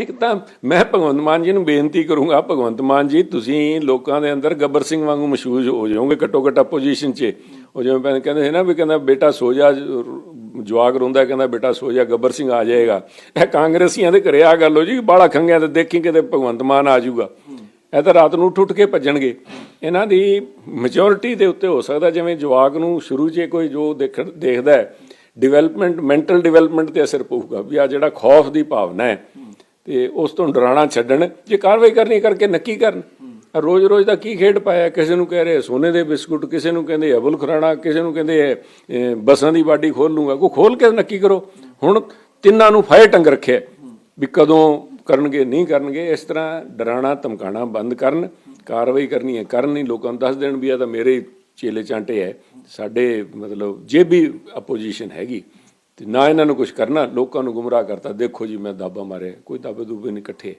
ਇੱਕ ਤਾਂ ਮੈਂ ਭਗਵੰਤ ਮਾਨ ਜੀ ਨੂੰ ਬੇਨਤੀ ਕਰੂੰਗਾ, ਭਗਵੰਤ ਮਾਨ ਜੀ, ਤੁਸੀਂ ਲੋਕਾਂ ਦੇ ਅੰਦਰ ਗੱਬਰ ਸਿੰਘ ਵਾਂਗੂ ਮਸ਼ਹੂਰ ਹੋ ਜਾਓਗੇ ਘੱਟੋ ਘੱਟ ਆਪੋਜੀਸ਼ਨ 'ਚ। ਉਹ ਜਿਵੇਂ ਪਹਿਲਾਂ ਕਹਿੰਦੇ ਸੀ ਨਾ ਵੀ ਕਹਿੰਦਾ ਬੇਟਾ ਸੋ ਜਾ ਜਵਾਗ ਰੋਂਦਾ, ਕਹਿੰਦਾ ਬੇਟਾ ਸੋ ਜਾ, ਗੱਬਰ ਸਿੰਘ ਆ ਜਾਏਗਾ। ਇਹ ਕਾਂਗਰਸੀਆਂ ਦੇ ਘਰੇ ਆ ਗੱਲ ਹੋ ਜੀ ਬਾਲਾ ਖੰਗਿਆ ਤੇ ਦੇਖੀ ਕਿਤੇ ਭਗਵੰਤ ਮਾਨ ਆ ਜਾਊਗਾ। ਇਹ ਤਾਂ ਰਾਤ ਨੂੰ ਉੱਠ ਉੱਠ ਕੇ ਭੱਜਣਗੇ। ਇਹਨਾਂ ਦੀ ਮੈਚੁਰਿਟੀ ਦੇ ਉੱਤੇ ਹੋ ਸਕਦਾ ਜਿਵੇਂ ਜਵਾਗ ਨੂੰ ਸ਼ੁਰੂ 'ਚ ਕੋਈ ਜੋ ਦੇਖ, ਦੇਖਦਾ ਹੈ ਡਿਵੈਲਪਮੈਂਟ ਮੈਂਟਲ ਡਿਵੈਲਪਮੈਂਟ ਤੇ ਅਸਰ ਪਊਗਾ, ਵੀ ਆ ਜਿਹੜਾ ਖੌਫ ਦੀ ਭਾਵਨਾ ਹੈ ਤੇ ਉਸ ਤੋਂ ਡਰਾਣਾ ਛੱਡਣ ਜੇ ਕਾਰਵਾਈ ਕਰਨੀ ਕਰਕੇ ਨੱਕੀ ਕਰਨ। ਰੋਜ਼ ਰੋਜ਼ ਦਾ ਕੀ ਖੇਡ ਪਾਇਆ? ਕਿਸੇ ਨੂੰ ਕਹਿ ਰਹੇ ਸੋਨੇ ਦੇ ਬਿਸਕੁਟ ਕਿਸੇ ਨੂੰ ਕਹਿੰਦੇ ਅਬੁਲ ਖੁਰਾਣਾ ਕਿਸੇ ਨੂੰ ਕਹਿੰਦੇ ਬੱਸਾਂ ਦੀ ਬਾਡੀ ਖੋਲ ਲੂੰਗਾ ਕੋ ਖੋਲ ਕੇ ਨੱਕੀ ਕਰੋ। ਹੁਣ ਤਿੰਨਾਂ ਨੂੰ ਫਾਇਰ ਟੰਗ ਰੱਖਿਆ। ਵੀ ਕਦੋਂ ਕਰਨਗੇ ਨਹੀਂ ਕਰਨਗੇ ਇਸ ਤਰ੍ਹਾਂ ਡਰਾਣਾ ਧਮਕਾਣਾ ਬੰਦ ਕਰਨ। ਕਾਰਵਾਈ ਕਰਨੀ ਹੈ ਕਰਨ ਨਹੀਂ। ਲੋਕਾਂ ਨੂੰ ਦੱਸ ਦੇਣ ਵੀ ਇਹ ਤਾਂ ਮੇਰੇ ਚੇਲੇ ਚਾਂਟੇ ਹੈ। ਸਾਡੇ ਮਤਲਬ ਜੇ ਵੀ ਆਪੋਜੀਸ਼ਨ ਹੈਗੀ ਤੇ ਨਾ ਇਹਨਾਂ ਨੂੰ ਕੁਝ ਕਰਨਾ, ਲੋਕਾਂ ਨੂੰ ਗੁੰਮਰਾਹ ਕਰਤਾ, ਦੇਖੋ ਜੀ ਮੈਂ ਦਾਬਾ ਮਾਰਿਆ, ਕੋਈ ਦਾਬੇ ਦੂਬੇ ਨਹੀਂ ਇਕੱਠੇ।